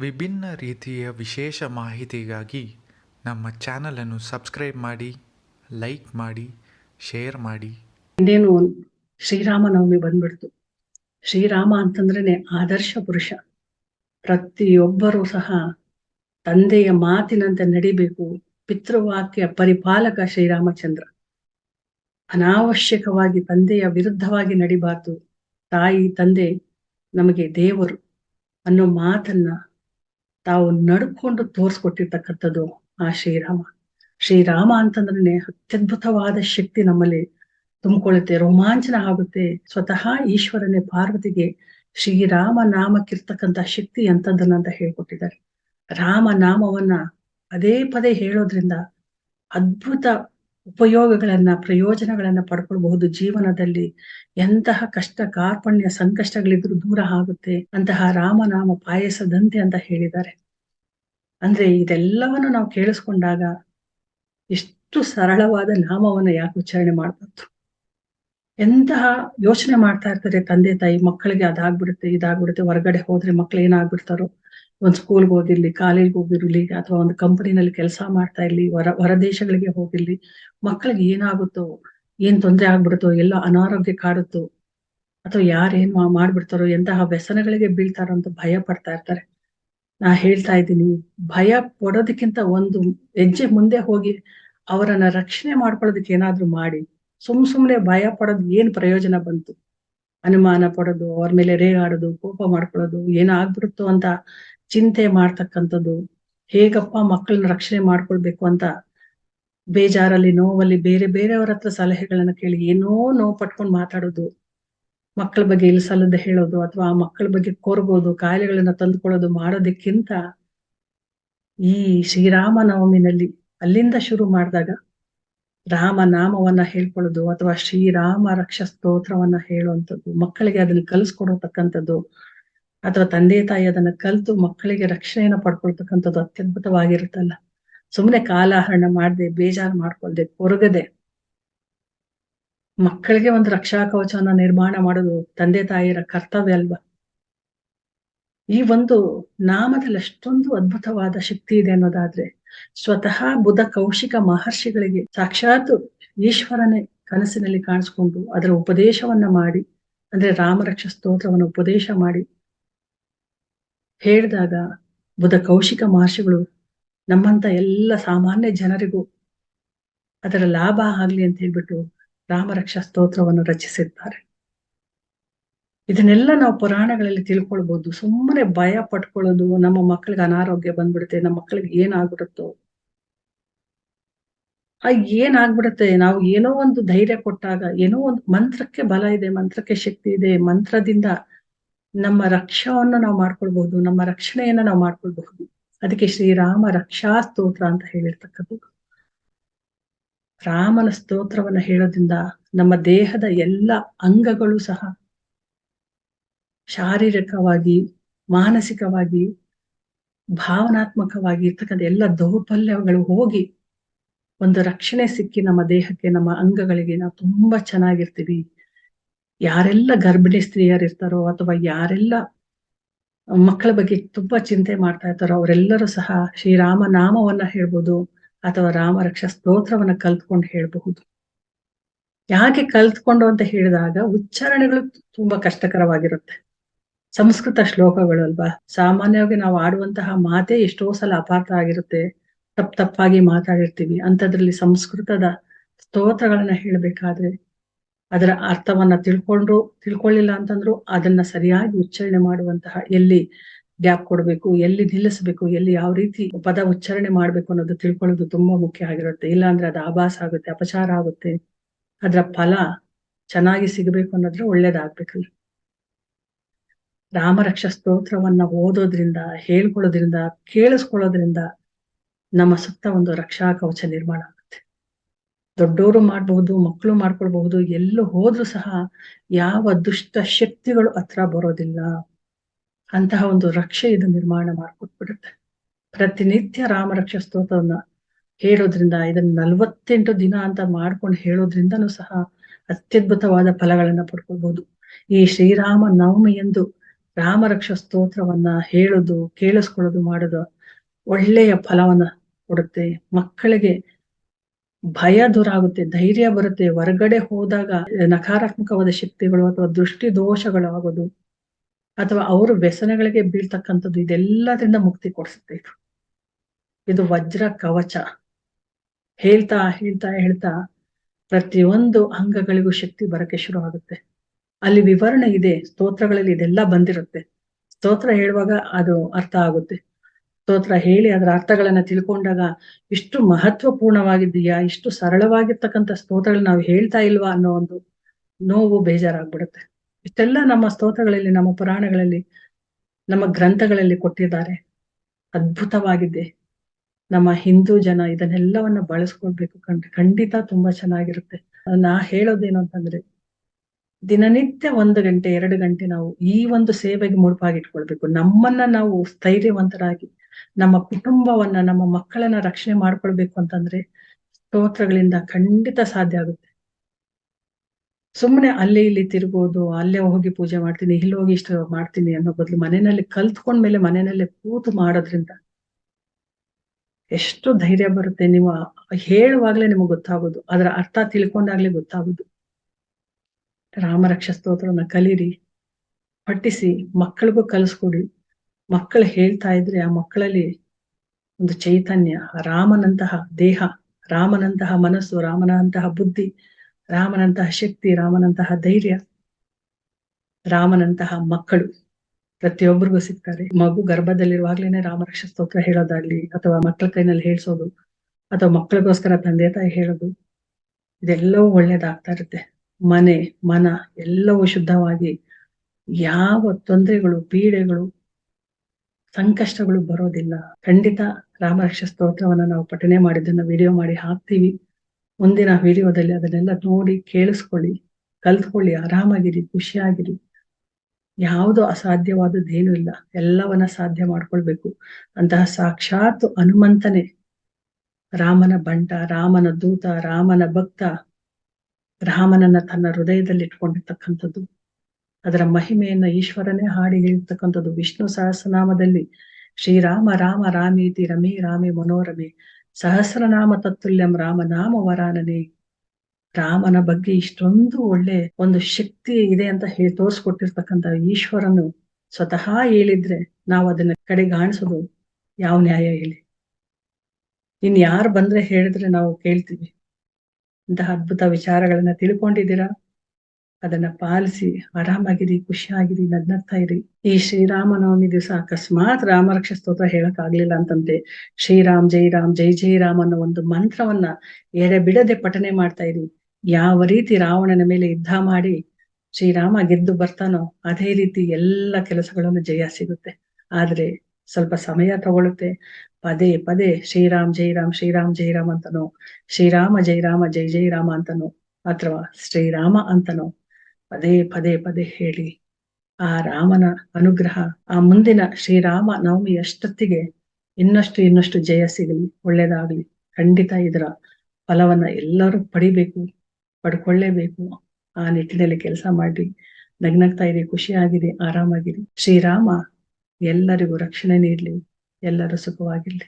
ವಿಭಿನ್ನ ರೀತಿಯ ವಿಶೇಷ ಮಾಹಿತಿಗಾಗಿ ನಮ್ಮ ಚಾನಲನ್ನು ಸಬ್ಸ್ಕ್ರೈಬ್ ಮಾಡಿ, ಲೈಕ್ ಮಾಡಿ, ಶೇರ್ ಮಾಡಿ. ಇನ್ನೇನು ಶ್ರೀರಾಮನವಮಿ ಬಂದ್ಬಿಡ್ತು. ಶ್ರೀರಾಮ ಅಂತಂದ್ರೇನೆ ಆದರ್ಶ ಪುರುಷ. ಪ್ರತಿಯೊಬ್ಬರೂ ಸಹ ತಂದೆಯ ಮಾತಿನಂತೆ ನಡಿಬೇಕು, ಪಿತೃವಾಕ್ಯ ಪರಿಪಾಲಕ ಶ್ರೀರಾಮಚಂದ್ರ. ಅನಾವಶ್ಯಕವಾಗಿ ತಂದೆಯ ವಿರುದ್ಧವಾಗಿ ನಡಿಬಾರ್ದು. ತಾಯಿ, ತಂದೆ ನಮಗೆ ದೇವರು ಅನ್ನೋ ಮಾತನ್ನ ತಾವು ನಡ್ಕೊಂಡು ತೋರ್ಸ್ಕೊಟ್ಟಿರ್ತಕ್ಕಂಥದ್ದು ಆ ಶ್ರೀರಾಮ. ಶ್ರೀರಾಮ ಅಂತಂದ್ರೆ ಅತ್ಯದ್ಭುತವಾದ ಶಕ್ತಿ ನಮ್ಮಲ್ಲಿ ತುಂಬಿಕೊಳ್ಳುತ್ತೆ, ರೋಮಾಂಚನ ಆಗುತ್ತೆ. ಸ್ವತಃ ಈಶ್ವರನೇ ಪಾರ್ವತಿಗೆ ಶ್ರೀರಾಮ ನಾಮಕ್ಕಿರ್ತಕ್ಕಂಥ ಶಕ್ತಿ ಎಂಥದ್ದನ್ನ ಅಂತ ಹೇಳ್ಕೊಟ್ಟಿದ್ದಾರೆ. ರಾಮ ನಾಮವನ್ನ ಪದೇ ಪದೇ ಹೇಳೋದ್ರಿಂದ ಅದ್ಭುತ ಉಪಯೋಗಗಳನ್ನ, ಪ್ರಯೋಜನಗಳನ್ನ ಪಡ್ಕೊಳ್ಬಹುದು. ಜೀವನದಲ್ಲಿ ಎಂತಹ ಕಷ್ಟ, ಕಾರ್ಪಣ್ಯ ಸಂಕಷ್ಟಗಳಿದ್ರು ದೂರ ಆಗುತ್ತೆ. ಅಂತಹ ರಾಮನಾಮ ಪಾಯಸದಂತೆ ಅಂತ ಹೇಳಿದ್ದಾರೆ. ಅಂದ್ರೆ ಇದೆಲ್ಲವನ್ನು ನಾವು ಕೇಳಿಸ್ಕೊಂಡಾಗ ಎಷ್ಟು ಸರಳವಾದ ನಾಮವನ್ನ ಯಾಕೆ ಉಚ್ಚಾರಣೆ ಮಾಡ್ಬಾರ್ದು ಎಂತಹ ಯೋಚನೆ ಮಾಡ್ತಾ ಇರ್ತಾರೆ ತಂದೆ ತಾಯಿ ಮಕ್ಕಳಿಗೆ ಅದಾಗ್ಬಿಡುತ್ತೆ, ಇದಾಗ್ಬಿಡುತ್ತೆ, ಹೊರಗಡೆ ಹೋದ್ರೆ ಮಕ್ಳು ಏನಾಗ್ಬಿಡ್ತಾರೋ. ಒಂದ್ ಸ್ಕೂಲ್ಗೆ ಹೋಗಿರ್ಲಿ ಕಾಲೇಜ್ಗೆ ಹೋಗಿರ್ಲಿ, ಅಥವಾ ಒಂದು ಕಂಪನಿನಲ್ಲಿ ಕೆಲಸ ಮಾಡ್ತಾ ಇರ್ಲಿ, ಹೊರ ಹೊರದೇಶಗಳಿಗೆ ಹೋಗಿರ್ಲಿ, ಮಕ್ಕಳಿಗೆ ಏನಾಗುತ್ತೋ, ಏನ್ ತೊಂದರೆ ಆಗ್ಬಿಡುತ್ತೋ, ಎಲ್ಲ ಅನಾರೋಗ್ಯ ಕಾಡುತ್ತೋ, ಅಥವಾ ಯಾರೇನ್ ಮಾಡ್ಬಿಡ್ತಾರೋ, ಎಂತಹ ವ್ಯಸನಗಳಿಗೆ ಬೀಳ್ತಾರೋ ಅಂತ ಭಯ ಪಡ್ತಾ ಇರ್ತಾರೆ. ನಾ ಹೇಳ್ತಾ ಇದ್ದೀನಿ, ಭಯ ಪಡೋದಕ್ಕಿಂತ ಒಂದು ಹೆಜ್ಜೆ ಮುಂದೆ ಹೋಗಿ ಅವರನ್ನ ರಕ್ಷಣೆ ಮಾಡ್ಕೊಳ್ಳೋದಕ್ಕೆ ಏನಾದ್ರೂ ಮಾಡಿ, ಸುಮ್ ಸುಮ್ನೆ ಭಯ ಪಡೋದು ಏನ್ ಪ್ರಯೋಜನ ಬಂತು? ಅನುಮಾನ ಪಡೋದು, ಅವ್ರ ಮೇಲೆ ರೇಗಾಡೋದು, ಕೋಪ ಮಾಡ್ಕೊಳ್ಳೋದು, ಏನಾಗ್ಬಿಡುತ್ತೋ ಅಂತ ಚಿಂತೆ ಮಾಡ್ತಕ್ಕಂಥದ್ದು, ಹೇಗಪ್ಪ ಮಕ್ಕಳನ್ನ ರಕ್ಷಣೆ ಮಾಡ್ಕೊಳ್ಬೇಕು ಅಂತ ಬೇಜಾರಲ್ಲಿ, ನೋವಲ್ಲಿ ಬೇರೆ ಬೇರೆಯವ್ರ ಹತ್ರ ಸಲಹೆಗಳನ್ನ ಕೇಳಿ ಏನೋ ನೋವು ಪಟ್ಕೊಂಡು ಮಾತಾಡೋದು, ಮಕ್ಕಳ ಬಗ್ಗೆ ಇಲ್ಸಲ್ಲದೆ ಹೇಳೋದು ಅಥವಾ ಆ ಮಕ್ಕಳ ಬಗ್ಗೆ ಕೋರ್ಬೋದು ಕಾಯಿಲೆಗಳನ್ನ ತಂದುಕೊಳ್ಳೋದು ಮಾಡೋದಕ್ಕಿಂತ ಈ ಶ್ರೀರಾಮನವಮಿನಲ್ಲಿ ಅಲ್ಲಿಂದ ಶುರು ಮಾಡಿದಾಗ ರಾಮ ನಾಮವನ್ನ ಹೇಳ್ಕೊಳ್ಳೋದು ಅಥವಾ ಶ್ರೀರಾಮ ರಕ್ಷ ಸ್ತೋತ್ರವನ್ನ ಹೇಳುವಂಥದ್ದು ಮಕ್ಕಳಿಗೆ ಅದನ್ನ ಕಲಿಸ್ಕೊಡತಕ್ಕಂಥದ್ದು ಅಥವಾ ತಂದೆ ತಾಯಿ ಅದನ್ನ ಕಲ್ತು ಮಕ್ಕಳಿಗೆ ರಕ್ಷಣೆಯನ್ನ ಪಡ್ಕೊಳ್ತಕ್ಕಂಥದ್ದು ಅತ್ಯದ್ಭುತವಾಗಿರುತ್ತಲ್ಲ. ಸುಮ್ಮನೆ ಕಾಲಹರಣ ಮಾಡದೆ, ಬೇಜಾರು ಮಾಡ್ಕೊಳ್ದೆ, ಕೊರಗದೆ. ಮಕ್ಕಳಿಗೆ ಒಂದು ರಕ್ಷಾ ಕವಚವನ್ನ ನಿರ್ಮಾಣ ಮಾಡೋದು ತಂದೆ ತಾಯಿಯರ ಕರ್ತವ್ಯ ಅಲ್ವಾ? ಈ ಒಂದು ನಾಮದಲ್ಲಿ ಅಷ್ಟೊಂದು ಅದ್ಭುತವಾದ ಶಕ್ತಿ ಇದೆ ಅನ್ನೋದಾದ್ರೆ, ಸ್ವತಃ ಬುಧ ಕೌಶಿಕ ಮಹರ್ಷಿಗಳಿಗೆ ಸಾಕ್ಷಾತ್ ಈಶ್ವರನೇ ಕನಸಿನಲ್ಲಿ ಕಾಣಿಸ್ಕೊಂಡು ಅದರ ಉಪದೇಶವನ್ನ ಮಾಡಿ, ಅಂದ್ರೆ ರಾಮರಕ್ಷ ಸ್ತೋತ್ರವನ್ನ ಉಪದೇಶ ಮಾಡಿ ಹೇಳಿದಾಗ ಬುಧ ಕೌಶಿಕ ಮಹರ್ಷಿಗಳು ನಮ್ಮಂತ ಎಲ್ಲ ಸಾಮಾನ್ಯ ಜನರಿಗೂ ಅದರ ಲಾಭ ಆಗ್ಲಿ ಅಂತ ಹೇಳ್ಬಿಟ್ಟು ರಾಮರಕ್ಷಾ ಸ್ತೋತ್ರವನ್ನು ರಚಿಸಿದ್ದಾರೆ. ಇದನ್ನೆಲ್ಲ ನಾವು ಪುರಾಣಗಳಲ್ಲಿ ತಿಳ್ಕೊಳ್ಬಹುದು ಸುಮ್ಮನೆ ಭಯ ಪಟ್ಕೊಳ್ಳೋದು, ನಮ್ಮ ಮಕ್ಕಳಿಗೆ ಅನಾರೋಗ್ಯ ಬಂದ್ಬಿಡುತ್ತೆ, ನಮ್ಮ ಮಕ್ಕಳಿಗೆ ಏನಾಗ್ಬಿಡುತ್ತೋ. ಆ ಏನಾಗ್ಬಿಡುತ್ತೆ? ನಾವು ಏನೋ ಒಂದು ಧೈರ್ಯ ಕೊಟ್ಟಾಗ, ಏನೋ ಒಂದು ಮಂತ್ರಕ್ಕೆ ಬಲ ಇದೆ, ಮಂತ್ರಕ್ಕೆ ಶಕ್ತಿ ಇದೆ, ಮಂತ್ರದಿಂದ ನಮ್ಮ ರಕ್ಷಾವನ್ನ ನಾವು ಮಾಡ್ಕೊಳ್ಬಹುದು ನಮ್ಮ ರಕ್ಷಣೆಯನ್ನ ನಾವು ಮಾಡ್ಕೊಳ್ಬಹುದು. ಅದಕ್ಕೆ ಶ್ರೀರಾಮ ರಕ್ಷಾ ಸ್ತೋತ್ರ ಅಂತ ಹೇಳಿರ್ತಕ್ಕದ್ದು. ರಾಮನ ಸ್ತೋತ್ರವನ್ನ ಹೇಳೋದ್ರಿಂದ ನಮ್ಮ ದೇಹದ ಎಲ್ಲ ಅಂಗಗಳು ಸಹ ಶಾರೀರಿಕವಾಗಿ, ಮಾನಸಿಕವಾಗಿ ಭಾವನಾತ್ಮಕವಾಗಿ ಇರ್ತಕ್ಕಂಥ ಎಲ್ಲ ದೌರ್ಬಲ್ಯಗಳು ಹೋಗಿ ಒಂದು ರಕ್ಷಣೆ ಸಿಕ್ಕಿ ನಮ್ಮ ದೇಹಕ್ಕೆ, ನಮ್ಮ ಅಂಗಗಳಿಗೆ ನಾವು ತುಂಬಾ ಚೆನ್ನಾಗಿರ್ತೀವಿ. ಯಾರೆಲ್ಲ ಗರ್ಭಿಣಿ ಸ್ತ್ರೀಯರು ಇರ್ತಾರೋ ಅಥವಾ ಯಾರೆಲ್ಲ ಮಕ್ಕಳ ಬಗ್ಗೆ ತುಂಬಾ ಚಿಂತೆ ಮಾಡ್ತಾ ಇರ್ತಾರೋ ಅವರೆಲ್ಲರೂ ಸಹ ಶ್ರೀರಾಮ ನಾಮವನ್ನ ಹೇಳ್ಬೋದು ಅಥವಾ ರಾಮ ರಕ್ಷಾ ಸ್ತೋತ್ರವನ್ನ ಕಲ್ತ್ಕೊಂಡು ಹೇಳ್ಬಹುದು. ಯಾಕೆ ಕಲ್ತ್ಕೊಂಡು ಅಂತ ಹೇಳಿದಾಗ ಉಚ್ಚಾರಣೆಗಳು ತುಂಬಾ ಕಷ್ಟಕರವಾಗಿರುತ್ತೆ. ಸಂಸ್ಕೃತ ಶ್ಲೋಕಗಳು ಅಲ್ವಾ? ಸಾಮಾನ್ಯವಾಗಿ ನಾವು ಆಡುವಂತಹ ಮಾತೇ ಎಷ್ಟೋ ಸಲ ಅಪಾರ್ಥ ಆಗಿರುತ್ತೆ. ತಪ್ಪ ತಪ್ಪಾಗಿ ಮಾತಾಡಿರ್ತೀವಿ. ಅಂತದ್ರಲ್ಲಿ ಸಂಸ್ಕೃತದ ಸ್ತೋತ್ರಗಳನ್ನ ಹೇಳ್ಬೇಕಾದ್ರೆ ಅದರ ಅರ್ಥವನ್ನ ತಿಳ್ಕೊಂಡ್ರು, ತಿಳ್ಕೊಳ್ಳಿಲ್ಲ ಅಂತಂದ್ರು ಅದನ್ನ ಸರಿಯಾಗಿ ಉಚ್ಚಾರಣೆ ಮಾಡುವಂತಹ ಎಲ್ಲಿ ಗ್ಯಾಪ್ ಕೊಡಬೇಕು, ಎಲ್ಲಿ ನಿಲ್ಲಿಸಬೇಕು, ಎಲ್ಲಿ ಯಾವ ರೀತಿ ಪದ ಉಚ್ಚಾರಣೆ ಮಾಡ್ಬೇಕು ಅನ್ನೋದು ತಿಳ್ಕೊಳ್ಳೋದು ತುಂಬಾ ಮುಖ್ಯ ಆಗಿರುತ್ತೆ. ಇಲ್ಲಾಂದ್ರೆ ಅದು ಆಭಾಸ ಆಗುತ್ತೆ, ಅಪಚಾರ ಆಗುತ್ತೆ. ಅದರ ಫಲ ಚೆನ್ನಾಗಿ ಸಿಗಬೇಕು ಅನ್ನೋದ್ರೆ ಒಳ್ಳೇದಾಗ್ಬೇಕಲ್ಲ ರಾಮರಕ್ಷ ಸ್ತೋತ್ರವನ್ನ ಓದೋದ್ರಿಂದ, ಹೇಳ್ಕೊಳ್ಳೋದ್ರಿಂದ, ಕೇಳಿಸ್ಕೊಳ್ಳೋದ್ರಿಂದ ನಮ್ಮ ಸುತ್ತ ಒಂದು ರಕ್ಷಾ ಕವಚ ನಿರ್ಮಾಣ ದೊಡ್ಡವರು ಮಾಡಬಹುದು ಮಕ್ಕಳು ಮಾಡ್ಕೊಳ್ಬಹುದು, ಎಲ್ಲೂ ಹೋದ್ರು ಸಹ ಯಾವ ದುಷ್ಟ ಶಕ್ತಿಗಳು ಹತ್ರ ಬರೋದಿಲ್ಲ. ಅಂತಹ ಒಂದು ರಕ್ಷೆ ಇದು ನಿರ್ಮಾಣ ಮಾಡ್ಕೊಟ್ಬಿಡುತ್ತೆ. ಪ್ರತಿನಿತ್ಯ ರಾಮರಕ್ಷ ಸ್ತೋತ್ರವನ್ನ ಹೇಳೋದ್ರಿಂದ, ಇದನ್ನ ನಲ್ವತ್ತೆಂಟು ದಿನ ಅಂತ ಮಾಡ್ಕೊಂಡು ಹೇಳೋದ್ರಿಂದನು ಸಹ ಅತ್ಯದ್ಭುತವಾದ ಫಲಗಳನ್ನ ಪಡ್ಕೊಳ್ಬಹುದು. ಈ ಶ್ರೀರಾಮ ನವಮಿ ಎಂದು ರಾಮರಕ್ಷ ಸ್ತೋತ್ರವನ್ನ ಹೇಳೋದು, ಕೇಳಿಸ್ಕೊಳ್ಳೋದು ಮಾಡೋದು ಒಳ್ಳೆಯ ಫಲವನ್ನ ಕೊಡುತ್ತೆ. ಮಕ್ಕಳಿಗೆ ಭಯ ದೂರ ಆಗುತ್ತೆ ಧೈರ್ಯ ಬರುತ್ತೆ. ಹೊರಗಡೆ ಹೋದಾಗ ನಕಾರಾತ್ಮಕವಾದ ಶಕ್ತಿಗಳು ಅಥವಾ ದೃಷ್ಟಿ ದೋಷಗಳು ಆಗೋದು ಅಥವಾ ಅವರು ವ್ಯಸನಗಳಿಗೆ ಬೀಳ್ತಕ್ಕಂಥದ್ದು, ಇದೆಲ್ಲದರಿಂದ ಮುಕ್ತಿ ಕೊಡಿಸುತ್ತೆ ಇದು. ಇದು ವಜ್ರ ಕವಚ. ಹೇಳ್ತಾ ಹೇಳ್ತಾ ಹೇಳ್ತಾ ಪ್ರತಿಯೊಂದು ಅಂಗಗಳಿಗೂ ಶಕ್ತಿ ಬರಕ್ಕೆ ಶುರು ಆಗುತ್ತೆ. ಅಲ್ಲಿ ವಿವರಣೆ ಇದೆ, ಸ್ತೋತ್ರಗಳಲ್ಲಿ ಇದೆಲ್ಲ ಬಂದಿರುತ್ತೆ. ಸ್ತೋತ್ರ ಹೇಳುವಾಗ ಅದು ಅರ್ಥ ಆಗುತ್ತೆ. ಸ್ತೋತ್ರ ಹೇಳಿ ಅದರ ಅರ್ಥಗಳನ್ನ ತಿಳ್ಕೊಂಡಾಗ ಇಷ್ಟು ಮಹತ್ವಪೂರ್ಣವಾಗಿದೆಯಾ ಇಷ್ಟು ಸರಳವಾಗಿರ್ತಕ್ಕಂಥ ಸ್ತೋತ್ರಗಳು ನಾವು ಹೇಳ್ತಾ ಇಲ್ವಾ ಅನ್ನೋ ಒಂದು ನೋವು ಬೇಜಾರಾಗ್ಬಿಡುತ್ತೆ. ಇಷ್ಟೆಲ್ಲ ನಮ್ಮ ಸ್ತೋತ್ರಗಳಲ್ಲಿ, ನಮ್ಮ ಪುರಾಣಗಳಲ್ಲಿ, ನಮ್ಮ ಗ್ರಂಥಗಳಲ್ಲಿ ಕೊಟ್ಟಿದ್ದಾರೆ. ಅದ್ಭುತವಾಗಿದೆ. ನಮ್ಮ ಹಿಂದೂ ಜನ ಇದನ್ನೆಲ್ಲವನ್ನ ಬಳಸ್ಕೊಳ್ಬೇಕು ಕಂಡ್ ಖಂಡಿತ ತುಂಬಾ ಚೆನ್ನಾಗಿರುತ್ತೆ. ನಾ ಹೇಳೋದೇನು ಅಂತಂದ್ರೆ, ದಿನನಿತ್ಯ ಒಂದು ಗಂಟೆ, ಎರಡು ಗಂಟೆ ನಾವು ಈ ಒಂದು ಸೇವೆಗೆ ಮುಡುಪಾಗಿಟ್ಕೊಳ್ಬೇಕು. ನಮ್ಮನ್ನ ನಾವು ಸ್ಥೈರ್ಯವಂತರಾಗಿ ನಮ್ಮ ಕುಟುಂಬವನ್ನ, ನಮ್ಮ ಮಕ್ಕಳನ್ನ ರಕ್ಷಣೆ ಮಾಡ್ಕೊಳ್ಬೇಕು ಅಂತಂದ್ರೆ ಸ್ತೋತ್ರಗಳಿಂದ ಖಂಡಿತ ಸಾಧ್ಯ ಆಗುತ್ತೆ. ಸುಮ್ಮನೆ ಅಲ್ಲೇ ಇಲ್ಲಿ ತಿರುಗೋದು, ಅಲ್ಲೇ ಹೋಗಿ ಪೂಜೆ ಮಾಡ್ತೀನಿ, ಇಲ್ಲಿ ಹೋಗಿ ಇಷ್ಟು ಮಾಡ್ತೀನಿ ಅನ್ನೋ ಬದಲು ಮನೆಯಲ್ಲಿ ಕಲ್ತ್ಕೊಂಡ್ಮೇಲೆ ಮನೆಯಲ್ಲೇ ಕೂತು ಮಾಡೋದ್ರಿಂದ ಎಷ್ಟು ಧೈರ್ಯ ಬರುತ್ತೆ ನೀವು ಹೇಳುವಾಗ್ಲೇ ನಿಮಗೆ ಗೊತ್ತಾಗೋದು, ಅದರ ಅರ್ಥ ತಿಳ್ಕೊಂಡಾಗ್ಲೇ ಗೊತ್ತಾಗೋದು. ರಾಮರಕ್ಷ ಸ್ತೋತ್ರವನ್ನ ಕಲೀರಿ, ಪಠಿಸಿ, ಮಕ್ಕಳಿಗೂ ಕಲಿಸ್ಕೊಡಿ. ಮಕ್ಕಳು ಹೇಳ್ತಾ ಇದ್ರೆ ಆ ಮಕ್ಕಳಲ್ಲಿ ಒಂದು ಚೈತನ್ಯ, ರಾಮನಂತಹ ದೇಹ, ರಾಮನಂತಹ ಮನಸ್ಸು, ರಾಮನಂತಹ ಬುದ್ಧಿ, ರಾಮನಂತಹ ಶಕ್ತಿ, ರಾಮನಂತಹ ಧೈರ್ಯ, ರಾಮನಂತಹ ಮಕ್ಕಳು. ಪ್ರತಿಯೊಬ್ಬರಿಗೂ ಸಿಗ್ತಾರೆ ಮಗು ಗರ್ಭದಲ್ಲಿರುವಾಗ್ಲೇನೆ ರಾಮರಕ್ಷ ಸ್ತೋತ್ರ ಹೇಳೋದಾಗ್ಲಿ ಅಥವಾ ಮಕ್ಕಳ ಕೈನಲ್ಲಿ ಹೇಳ್ಸೋದು ಅಥವಾ ಮಕ್ಕಳಿಗೋಸ್ಕರ ತಂದೆ ತಾಯಿ ಹೇಳೋದು, ಇದೆಲ್ಲವೂ ಒಳ್ಳೇದಾಗ್ತಾ ಇರುತ್ತೆ. ಮನೆ, ಮನ ಎಲ್ಲವೂ ಶುದ್ಧವಾಗಿ, ಯಾವ ತೊಂದರೆಗಳು, ಪೀಡೆಗಳು ಸಂಕಷ್ಟಗಳು ಬರೋದಿಲ್ಲ. ಖಂಡಿತ ರಾಮರಕ್ಷ ಸ್ತೋತ್ರವನ್ನ ನಾವು ಪಠನೆ ಮಾಡಿದ್ದನ್ನ ವಿಡಿಯೋ ಮಾಡಿ ಹಾಕ್ತೀವಿ. ಮುಂದಿನ ವಿಡಿಯೋದಲ್ಲಿ ಅದನ್ನೆಲ್ಲ ನೋಡಿ ಕೇಳಿಸ್ಕೊಳ್ಳಿ, ಕಲ್ತ್ಕೊಳ್ಳಿ, ಆರಾಮಾಗಿರಿ, ಖುಷಿಯಾಗಿರಿ. ಯಾವುದು ಅಸಾಧ್ಯವಾದದ್ದೇನೂ ಇಲ್ಲ. ಎಲ್ಲವನ್ನ ಸಾಧ್ಯ ಮಾಡ್ಕೊಳ್ಬೇಕು. ಅಂತಹ ಸಾಕ್ಷಾತ್ ಹನುಮಂತನೇ. ರಾಮನ ಬಂಟ, ರಾಮನ ದೂತ, ರಾಮನ ಭಕ್ತ, ರಾಮನನ್ನ ತನ್ನ ಹೃದಯದಲ್ಲಿ ಇಟ್ಕೊಂಡಿರ್ತಕ್ಕಂಥದ್ದು. ಅದರ ಮಹಿಮೆಯನ್ನ ಈಶ್ವರನೇ ಹಾಡಿ ಹೇಳ್ತಕ್ಕಂಥದ್ದು ವಿಷ್ಣು ಸಹಸ್ರನಾಮದಲ್ಲಿ. ಶ್ರೀರಾಮ, ರಾಮ, ರಾಮೀತಿ, ರಮೇ, ರಾಮೆ, ಮನೋರಮೆ, ಸಹಸ್ರನಾಮ ತತ್ತುಲ್ಯಂ ರಾಮನಾಮ ವರಾನನೆ. ರಾಮನ ಬಗ್ಗೆ ಇಷ್ಟೊಂದು ಒಳ್ಳೆ ಒಂದು ಶಕ್ತಿ ಇದೆ ಅಂತ ಹೇಳಿ ತೋರಿಸ್ಕೊಟ್ಟಿರ್ತಕ್ಕಂಥ ಈಶ್ವರನು ಸ್ವತಃ ಹೇಳಿದ್ರೆ ನಾವು ಅದನ್ನ ಕಡೆಗಾಣಿಸೋದು ಯಾವ ನ್ಯಾಯ ಹೇಳಿ. ಇನ್ ಯಾರು ಬಂದ್ರೆ ಹೇಳಿದ್ರೆ ನಾವು ಕೇಳ್ತೀವಿ. ಇಂತಹ ಅದ್ಭುತ ವಿಚಾರಗಳನ್ನ ತಿಳ್ಕೊಂಡಿದ್ದೀರಾ? ಅದನ್ನ ಪಾಲಿಸಿ, ಆರಾಮಾಗಿರಿ, ಖುಷಿಯಾಗಿರಿ, ನಗ್ನಗ್ತಾ ಇರಿ. ಈ ಶ್ರೀರಾಮನವಮಿ ದಿವಸ ಅಕಸ್ಮಾತ್ ರಾಮರಕ್ಷ ಸ್ತೋತ್ರ ಹೇಳಕ್ ಆಗ್ಲಿಲ್ಲ ಅಂತಂದ್ರೆ ಶ್ರೀರಾಮ್, ಜೈ ರಾಮ್, ಜೈ ಜೈ ರಾಮ್ ಅನ್ನೋ ಒಂದು ಮಂತ್ರವನ್ನ ಎಡೆ ಬಿಡದೆ ಪಠನೆ ಮಾಡ್ತಾ ಇರಿ. ಯಾವ ರೀತಿ ರಾವಣನ ಮೇಲೆ ಯುದ್ಧ ಮಾಡಿ ಶ್ರೀರಾಮ ಗೆದ್ದು ಬರ್ತಾನೋ ಅದೇ ರೀತಿ ಎಲ್ಲ ಕೆಲಸಗಳನ್ನು ಜಯ ಸಿಗುತ್ತೆ. ಆದ್ರೆ ಸ್ವಲ್ಪ ಸಮಯ ತಗೊಳುತ್ತೆ. ಪದೇ ಪದೇ ಶ್ರೀರಾಮ್ ಜೈರಾಮ್ ಶ್ರೀರಾಮ್ ಜೈರಾಮ್ ಅಂತನೋ, ಶ್ರೀರಾಮ, ಜೈ ರಾಮ, ಜೈ ಜೈ ರಾಮ ಅಂತನೋ, ಅಥವಾ ಶ್ರೀರಾಮ ಅಂತನೋ ಪದೇ ಪದೇ ಪದೇ ಹೇಳಿ. ಆ ರಾಮನ ಅನುಗ್ರಹ, ಆ ಮುಂದಿನ ಶ್ರೀರಾಮ ನವಮಿ ಅಷ್ಟೊತ್ತಿಗೆ ಇನ್ನಷ್ಟು ಇನ್ನಷ್ಟು ಜಯ ಸಿಗಲಿ, ಒಳ್ಳೇದಾಗ್ಲಿ. ಖಂಡಿತ ಇದರ ಫಲವನ್ನ ಎಲ್ಲರೂ ಪಡಿಬೇಕು, ಪಡ್ಕೊಳ್ಳೇಬೇಕು. ಆ ನಿಟ್ಟಿನಲ್ಲಿ ಕೆಲಸ ಮಾಡಿ ನಗ್ನಗ್ತಾ ಇರಿ, ಖುಷಿಯಾಗಿರಿ, ಆರಾಮಾಗಿರಿ. ಶ್ರೀರಾಮ ಎಲ್ಲರಿಗೂ ರಕ್ಷಣೆ ನೀಡಲಿ, ಎಲ್ಲರೂ ಸುಖವಾಗಿರ್ಲಿ.